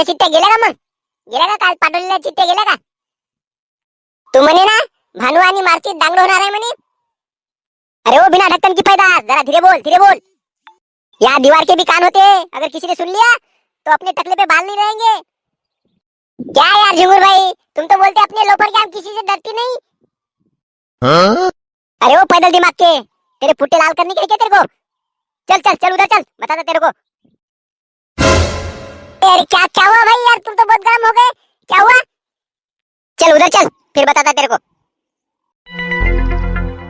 कालच्या चिठ्ठ्या गेल्या का मग? गेल्या का काल पाठवलेल्या चिठ्ठ्या गेल्या का? तू म्हणे ना, भानू आणि मार्केट डांगड होणार आहे म्हणे. अरे ओ बिना ढक्कन की पैदा, जरा धीरे बोल धीरे बोल. या दीवार के भी कान होते, अगर किसी ने सुन लिया तो अपने टकले पे बाल नहीं रहेंगे. क्या यार झुंगुर भाई, तुम तो बोलते अपने लोफर के हम किसी से डरती नहीं. अरे वो पैदल दिमाग के, तेरे फुट्टे लाल करने के लिए क्या तेरे को? चल चल चल, उधर चल, बता दो तेरे को. अरे क्या क्या हुआ भाई यार? तुम तो बहुत गर्म हो गए। क्या हुआ? चल उधर चल फिर बताता तेरे को।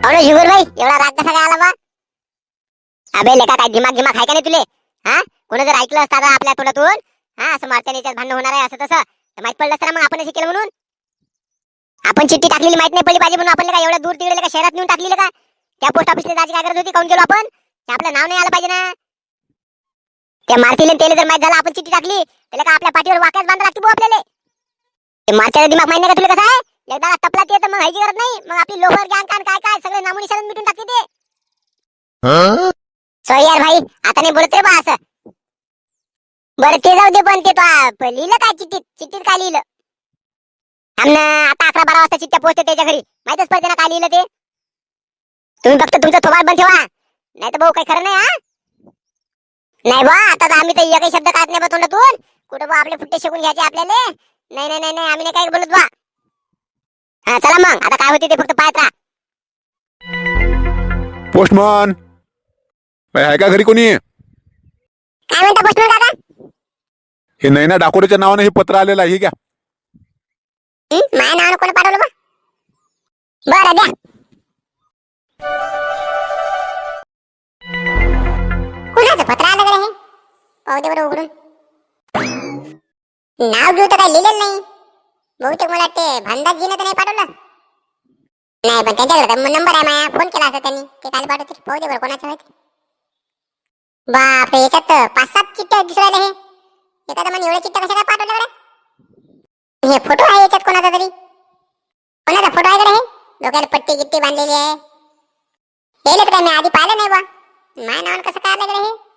अरे झुंगुर भाई एवढा राग कसा काय आला बा? अबे लेका काय दिमाग दिमाग आहे का नाही तुले? हा? कोणी जर ऐकलं असता आपल्या तोंडातून हा? असं मारत्या याच्यात भांडण होणार आहे असं तसं. तर माहीत पडलं असतं मग आपण असे केलं म्हणून? आपण चिठ्ठी टाकलेली माहीत नाही पडली पाहिजे म्हणून आपण काय एवढ्या दूर तिकडे का शहरात नेऊन टाकलेलं का त्या पोस्ट ऑफिसला जायची काय करत होती? काऊन गेलो आपण? आपलं नाव नाही आलं पाहिजे ना. त्या मारतीले त्याला जर माहीत झालं आपण चिठ्ठी टाकली त्याला का आपल्या पाठीवर वाक्यात बांधा लागते भाऊ आपल्याला? ते मारत्याला दिमाग माहीत नाही का तुला कसं आहे? एकदा टपला ते तर मग हायची गरज नाही. मग आपली लोफर गॅंग कान काय काय सगळे नामून निशाणून मिटून टाकते ते. सो यार भाई आता नाही बोलत रे बा असं. बरं ते जाऊ दे पण ते तो लिहिलं काय चिठ्ठीत? चिठ्ठीत काय लिहिलं? आमना आता अकरा बारा वाजता चिठ्ठ्या पोहोचते त्याच्या घरी. माहितच पडते ना काय लिहिलं ते. तुम्ही फक्त तुमचं थोबाड बंद ठेवा. नाही तर भाऊ काही खरं नाही हा? नाही बा आता तर आम्ही तर एकही शब्द काढत नाही बा तोंडातून. कुठं बा आपले फुट्टे शिकून घ्यायचे आपल्याला? नाही नाही नाही नाही आम्ही नाही काय बोलत बा हा चला मग आता काय होते ते फक्त पाहत राहा. पोस्टमन बाई, आहे का घरी कोणी? काय म्हणता पोस्टमन काका? हे नैना डाकोरेच्या नावाने हे पत्र आलेलं आहे हे घ्या. हं? माझ्या नावानं कोण पाठवलं बा? बरं द्या. पाहू दे बरं उघडून. नाव घेऊ तर काय लिहिलेलं नाही. बहुतेक मला वाटते भांडाजीनं तर नाही पाठवलं. नाही पण त्यांच्याकडे नंबर आहे माझ्या फोन केला असता त्यांनी. ते काल पाठवतील? पाहू दे बरं कोणाचं माहिती बापरे याच्यात पाच सात चिठ्ठ्या दिसू राहिले हे. एखादा म्हणे एवढ्या चिठ्ठ्या कशा काय पाठवल्या बरं? हे फोटो आहे याच्यात कोणाचा तरी? कोणाचा फोटो आहे कडे हे? डोक्याला पट्टी गिट्टी बांधलेली आहे. हे काय मी आधी पाहिलं नाही बा माझ्या नावानं कसं काय आलं कडे हे?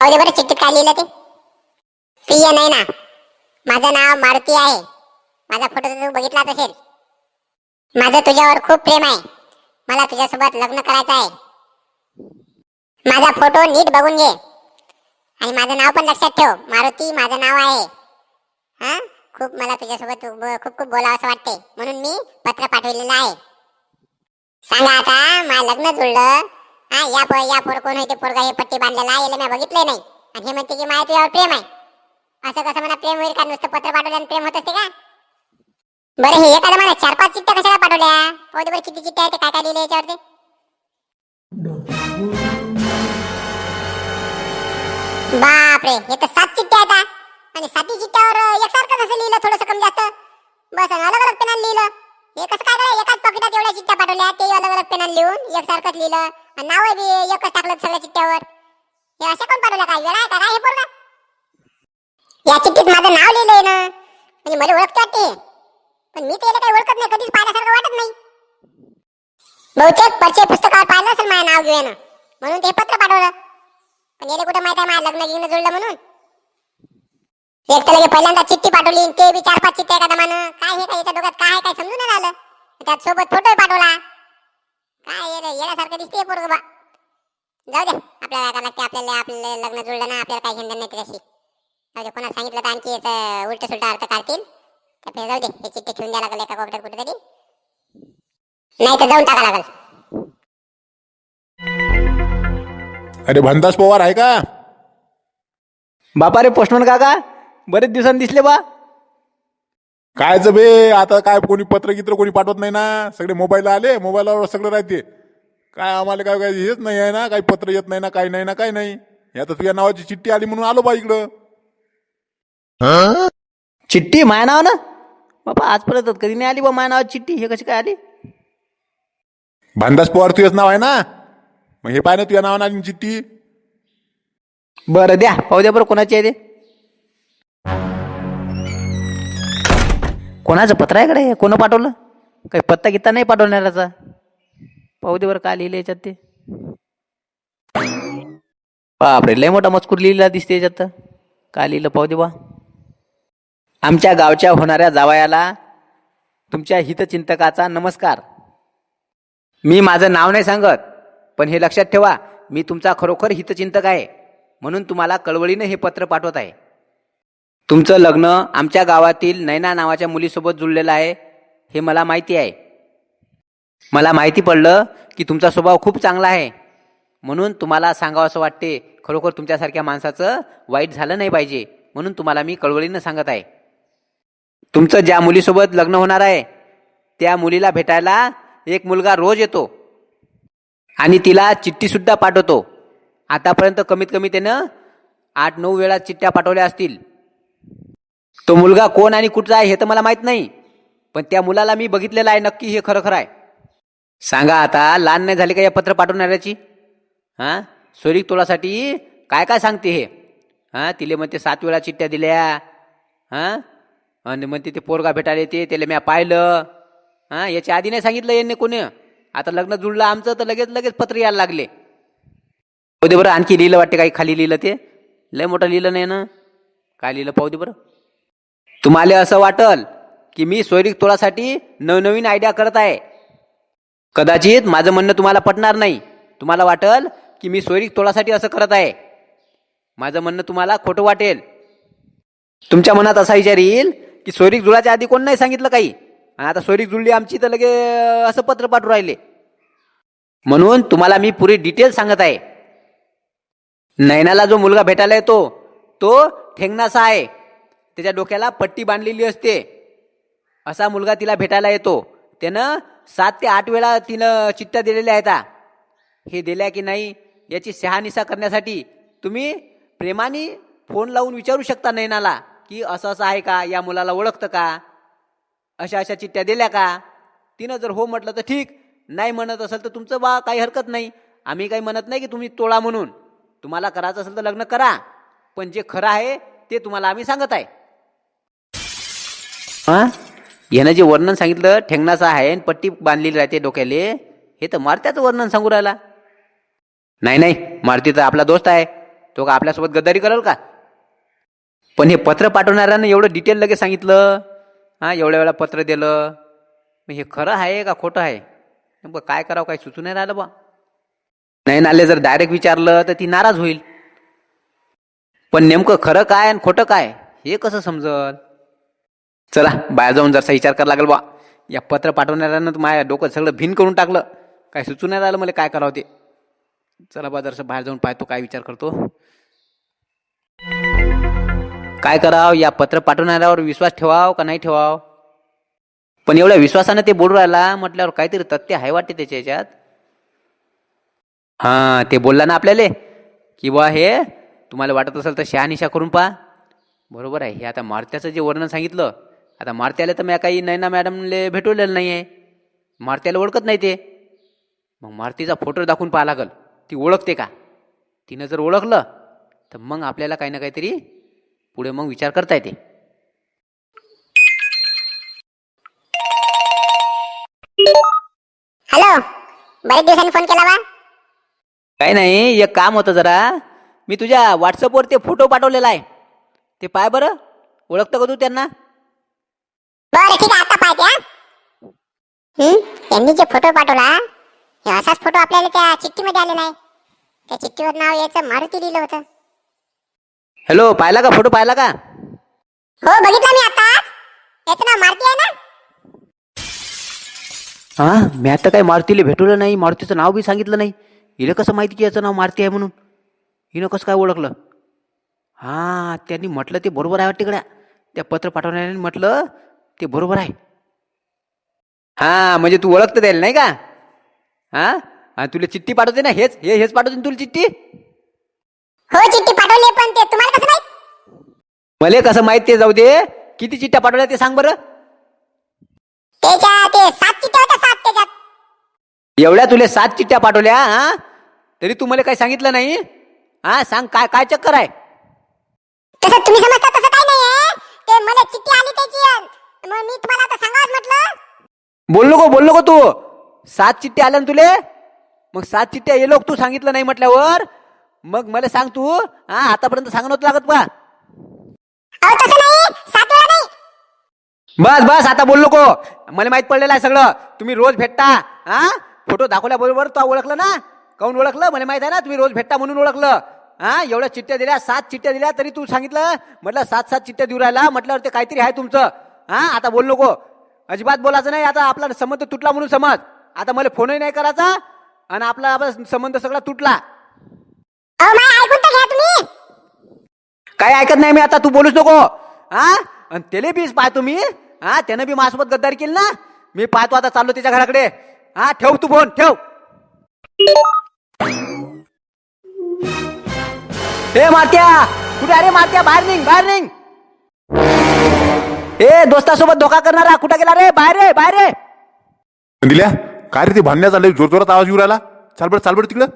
अरे बरं चिठ्ठीत काय लिहिलं ते? प्रिय नाही ना. माझं नाव मारुती आहे. माझा फोटो तू बघितलाच असेल. माझं तुझ्यावर खूप प्रेम आहे. मला तुझ्यासोबत लग्न करायचं आहे. माझा फोटो नीट बघून घे. आणि माझं नाव पण लक्षात ठेव. मारुती माझं नाव आहे. हा? खूप मला तुझ्यासोबत खूप खूप बोलावं असं वाटते म्हणून मी पत्र पाठवलेलं आहे. सांगा आता माझं लग्न जुळलं. हा या पोर या पोर कोण होते पोरगा हे पट्टी बांधलेला आहे याला मी बघितलंय नाही. आणि हे म्हणते की माझ्या तुझ्यावर प्रेम आहे. असं कसं म्हणा प्रेम होईल का? नुसतं पत्र पाठवल्यानं प्रेम होत असते का? बरं हे एखादं मला. चार पाच चिठ्ठ्या कशाला पाठवल्या? पाहू बरं किती चिठ्ठ्या आहेत ते काय काय लिहिले याच्यावरती. बापरे हे तर सात चिठ्ठ्या आहेत आणि साती चिठ्ठ्यावर एकसारखं कसं लिहिलं? थोडंसं कमी जास्त. बस अलग अलग पेनाने लिहिलं. हे कसं काय काय एकाच पॉकेटात एवढ्या चिठ्ठ्या पाठवल्या. ते अलग अलग पेनाने लिहून एकसारखंच लिहिलं. आणि नाव बी एकच टाकलं सगळ्या चिठ्ठ्यावर. हे अशा कोण पाठवल्या काय? वेळा का? काय हे पोरगा? या चिठ्ठीत माझं नाव लिहिलंय ना. म्हणजे मला ओळखते वाटते. पण मी त्याला काही ओळखत नाही. कधीच पाहिल्यासारखं वाटत नाही. बहुतेक परिचय पुस्तकावर पाहिलं असेल माझं नाव घेऊन. म्हणून ते पत्र पाठवलं. पण याला कुठं माहीत आहे? माझ्या लग्न गिग्न जुळलं म्हणून. एक तर लगे पहिल्यांदा चिठ्ठी पाठवली ते बी चार पाच चिठ्ठ्या एका दमानं काय हे काय याच्या डोक्यात काय आहे काय समजून नाही आलं? त्यात सोबत फोटो पाठवला. काय ये रे, येण्यासारखं दिसते पोरग बा. जाऊ दे. आपल्याला काय लागते. आपल्याला आपलं लग्न जुळलं ना आपल्याला काही घेणं नाही त्याच्याशी. जाऊ दे कोणाला सांगितलं तर आणखी याचं उलट सुलट अर्थ काढतील. तर जाऊ दे. हे चिठ्ठी ठेवून द्यायला लागेल एका कोपऱ्यात कुठेतरी. नाही तर जाऊन टाका लागेल. अरे भंदास पवार आहे का? बापा रे पोस्टमन काका? बरेच दिवसांनी दिसले बा. काय बे आता काय कोणी पत्र गित्र कोणी पाठवत नाही ना? सगळे मोबाईल आले मोबाईलवर सगळं राहते. काय आम्हाला काय काय हेच नाही आहे ना? काही पत्र येत नाही ना काही नाही ना काही नाही. आता तुझ्या नावाची चिठ्ठी आली म्हणून आलो बा इकडं. चिठ्ठी माया नाव ना बापा आजपर्यंत कधी नाही आली बा माया नावाची चिठ्ठी. हे कशी काय आली? भांदास पवार तुझंच नाव आहे ना? मग हे पाय ना तुझ्या नावानं आली चिठ्ठी? बरं द्या. पाहू द्या बरं कोणाची आहे ते. कोणाचं पत्र आहे कडे कोण पाठवलं? काही पत्ता गित्ता नाही पाठवणाऱ्याचा? पाहू दे बरं का लिहिलं याच्यात ते. बापरे लय मोठा मजकूर लिहिला दिसते याच्यात का लिहिलं पाहू दे बा. आमच्या गावच्या होणाऱ्या जावयाला तुमच्या हितचिंतकाचा नमस्कार. मी माझं नाव नाही सांगत पण हे लक्षात ठेवा मी तुमचा खरोखर हितचिंतक आहे. म्हणून तुम्हाला कळवळीनं हे पत्र पाठवत आहे. तुमचं लग्न आमच्या गावातील नैना नावाच्या मुलीसोबत जुळलेलं आहे हे मला माहिती आहे. मला माहिती पडलं की तुमचा स्वभाव खूप चांगला आहे. म्हणून तुम्हाला सांगावं असं वाटते खरोखर तुमच्यासारख्या माणसाचं वाईट झालं नाही पाहिजे म्हणून तुम्हाला मी कळवळीनं सांगत आहे. तुमचं ज्या मुलीसोबत लग्न होणार आहे त्या मुलीला भेटायला एक मुलगा रोज येतो. आणि तिला चिठ्ठीसुद्धा पाठवतो. आतापर्यंत कमीत कमी त्यानं आठ नऊ वेळा चिठ्ठ्या पाठवल्या असतील. तो मुलगा कोण आणि कुठचा आहे हे तर मला माहीत नाही पण त्या मुलाला मी बघितलेलं आहे नक्की हे खरं खरं आहे. सांगा आता लहान नाही झाली का या पत्र पाठवणाऱ्याची? हां? सोरीक तोलासाठी काय काय सांगते हे? हां? तिले म्हणते सात वेळा चिठ्ठ्या दिल्या. हां? आणि म्हणते ते पोरगा भेटायला येते त्याला म्या पाहिलं. हां? याच्या आधी नाही सांगितलं यांनी कोणी? आता लग्न जुळलं आमचं तर लगेच लगेच पत्र यायला लागले. पाहू दे बरं आणखी लिहिलं वाटते काही खाली लिहिलं ते. लय मोठं लिहिलं नाही ना? काय लिहिलं पाहू दे बरं. तुम्हाला असं वाटल की मी सोयरीक तोळासाठी नवनवीन आयडिया करत आहे. कदाचित माझं म्हणणं तुम्हाला पटणार नाही. तुम्हाला वाटल की मी सोयरीक तोळासाठी असं करत आहे. माझं म्हणणं तुम्हाला खोटं वाटेल. तुमच्या मनात असा विचार येईल की सोयरीक जुळाच्या आधी कोण नाही सांगितलं काही? आणि आता सोयरीक जुळली आमची तर लगे असं पत्र पाठवून राहिले. म्हणून तुम्हाला मी पुरी डिटेल सांगत आहे. नैनाला जो मुलगा भेटायला येतो तो ठेंगणासा आहे. त्याच्या डोक्याला पट्टी बांधलेली असते. असा मुलगा तिला भेटायला येतो. त्यानं सात ते आठ वेळा तिनं चिठ्ठ्या दिलेल्या आहेत. हा. हे दिल्या की नाही याची शहानिशा करण्यासाठी तुम्ही प्रेमाने फोन लावून विचारू शकता नैनाला की असं असं आहे का या मुलाला ओळखतं का? अशा अशा चिठ्ठ्या दिल्या का? तिनं जर हो म्हटलं तर ठीक नाही म्हणत असेल तर तुमचं बा काही हरकत नाही. आम्ही काही म्हणत नाही की तुम्ही तोळा म्हणून. तुम्हाला करायचं असेल तर लग्न करा. पण जे खरं आहे ते तुम्हाला आम्ही सांगत आहे. यानं जे वर्णन सांगितलं ठेंगणाचं आहे आणि पट्टी बांधलेली राहते डोक्याले हे तर मारत्याचं वर्णन सांगू राहिला. नाही नाही मारुती तर आपला दोस्त आहे. तो का आपल्यासोबत गद्दारी करेल का? पण हे पत्र पाठवणाऱ्यानं एवढं डिटेल लगेच सांगितलं हां एवढ्या वेळा पत्र दिलं. मग हे खरं आहे का खोटं आहे? नेमकं काय करावं काही सुचू नाही राहिलं बा. नाही नाले जर डायरेक्ट विचारलं तर ती नाराज होईल. पण नेमकं खरं काय आणि खोटं काय हे कसं समजल? चला बाहेर जाऊन जरसा विचार करायला लागेल बा. या पत्र पाठवणाऱ्यानं तर माझ्या डोकं सगळं भिन करून टाकलं. काय सुचू नाही राहिलं मला काय करावं ते? चला बा जरसं बाहेर जाऊन पाहतो काय विचार करतो. काय करावं या पत्र पाठवणाऱ्यावर विश्वास ठेवाव का नाही ठेवाव? पण एवढ्या विश्वासानं ते बोलू राहिला म्हटल्यावर काहीतरी तथ्य आहे वाटते त्याच्या ह्याच्यात हां ते बोलला ना आपल्याला? की बा हे तुम्हाला वाटत असेल तर शहानिशा करून पहा. बरोबर आहे हे आता मारत्याचं जे वर्णन सांगितलं आता मारत्याला तर मी काही नैना मॅडमले भेटवलेलं नाही आहे मारत्याला ओळखत नाही ते. मग मारुतीचा फोटो दाखवून पाहा लागल. ती ओळखते का? तिनं जर ओळखलं तर मग आपल्याला काही ना काहीतरी पुढे मग विचार करता येते. हॅलो बरेच दिवसांनी फोन केला बा. काही नाही एक काम होतं जरा. मी तुझ्या व्हॉट्सअपवर ते फोटो पाठवलेला आहे. ते पाय बरं. ओळखतं का तू त्यांना बरं ठीक आहे आता पाहते हा हम्म, यांनी जे फोटो पाठवला हे असाच फोटो आपल्याला त्या चिठ्ठीमध्ये आलेला आहे त्या चिठ्ठीवर नाव याचं मारुती लिहिलं होतं. हॅलो पाहिला का? फोटो पाहिला का? हो बघितलं मी आता. याचं नाव मारुती आहे ना? हां मी आता काही मारुतीला भेटवलं नाही मारुतीचं नाव बी सांगितलं नाही. हिला कसं माहिती की याचं नाव मारुती आहे म्हणून? हिनं कसं काय ओळखलं? हां त्यांनी म्हटलं ते बरोबर आहे वाटते गड्या त्या पत्र पाठवणाऱ्याने म्हटलं ते बरोबर आहे. हां म्हणजे तू ओळखतं त्याला नाही का? हां? तुला चिठ्ठी पाठवते ना हेच हे हेच पाठवते ना तुला चिठ्ठी? हो चिठ्ठी पाठवली पण ते तुम्हाला कसं माहीत? मले कसं माहीत ते जाऊ दे. किती चिठ्ठ्या पाठवल्या ते सांग बरं. त्याच्या ते सात चिठ्ठ्या होत्या सात त्याच्यात. एवढ्या तुले सात चिठ्ठ्या पाठवल्या हा? तरी तू मला काही सांगितलं नाही? हा सांग काय काय चक्कर आहे? तसं तुम्ही समजता तसं काही नाही आहे ते मला चिठ्ठी आली त्याची मग मी तुम्हाला आता सांगावं म्हटलं. बोल नको बोल नको तू. सात चिठ्ठ्या आल्या ना तुले? मग सात चिठ्ठ्या ये लोक तू सांगितलं नाही म्हटल्यावर? मग मला सांग तू हा आतापर्यंत सांगणं होतं लागत का अहो तसं नाही. सात वेळा नाही. बस बस आता बोल नको मला माहीत पडलेलं आहे सगळं. तुम्ही रोज भेटता हा? फोटो दाखवल्याबरोबर तो ओळखलं ना? काऊन ओळखलं? मला माहीत आहे ना तुम्ही रोज भेटता म्हणून ओळखलं. हा? एवढ्या चिठ्ठ्या दिल्या सात चिठ्ठ्या दिल्या तरी तू सांगितलं. म्हटलं सात सात चिठ्ठ्या देऊ राहिला. म्हटल्यावर ते काहीतरी आहे तुमचं. हा? आता बोल नको अजिबात बोलायचं नाही. आता आपला संबंध तुटला म्हणून समज. आता मला फोनही नाही करायचा आणि आपला आपला संबंध सगळा तुटला. अहो माय ऐकून तर घ्या तुम्ही. काय ऐकत नाही मी आता. तू बोलूच नको. हा? आणि त्याला बी पाहतो मी. हा? त्यानं बी माझ्यासोबत गद्दारी केली ना? मी पाहतो आता चाललो त्याच्या घराकडे. हा? ठेव तू फोन. ठेव. हे मारत्या. कुठे अरे मारत्या? बाहेर निघ बाहेर निघ. ए दोस्तासोबत धोका करणारा कुठे गेला रे? बाहेर रे बाहेर रे दिल्या काय रे ते भांडण्यात आले जोर जोरात आवाज येऊ राहिला. चाल बरं चाल बरं तिकडं.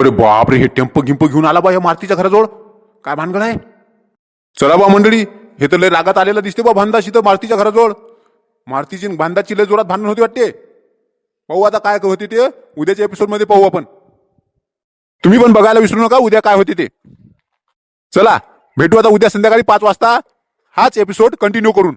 अरे बापरे हे टेम्पो गिंप घेऊन आला बा या मारुतीच्या घराजवळ. काय भानगड आहे? चला बा मंडळी हे तर लय रागात आलेलं दिसते बा भांदाशी तर मारुतीच्या घराजवळ. मारुतीची आणि भांदाची लय जोरात भांडण होती वाटते. पाहू आता काय होते ते उद्याच्या एपिसोडमध्ये पाहू आपण. तुम्ही पण बघायला विसरू नका उद्या काय होते ते. चला भेटू आता उद्या संध्याकाळी पाच वाजता. हाच एपिसोड कंटिन्यू करून.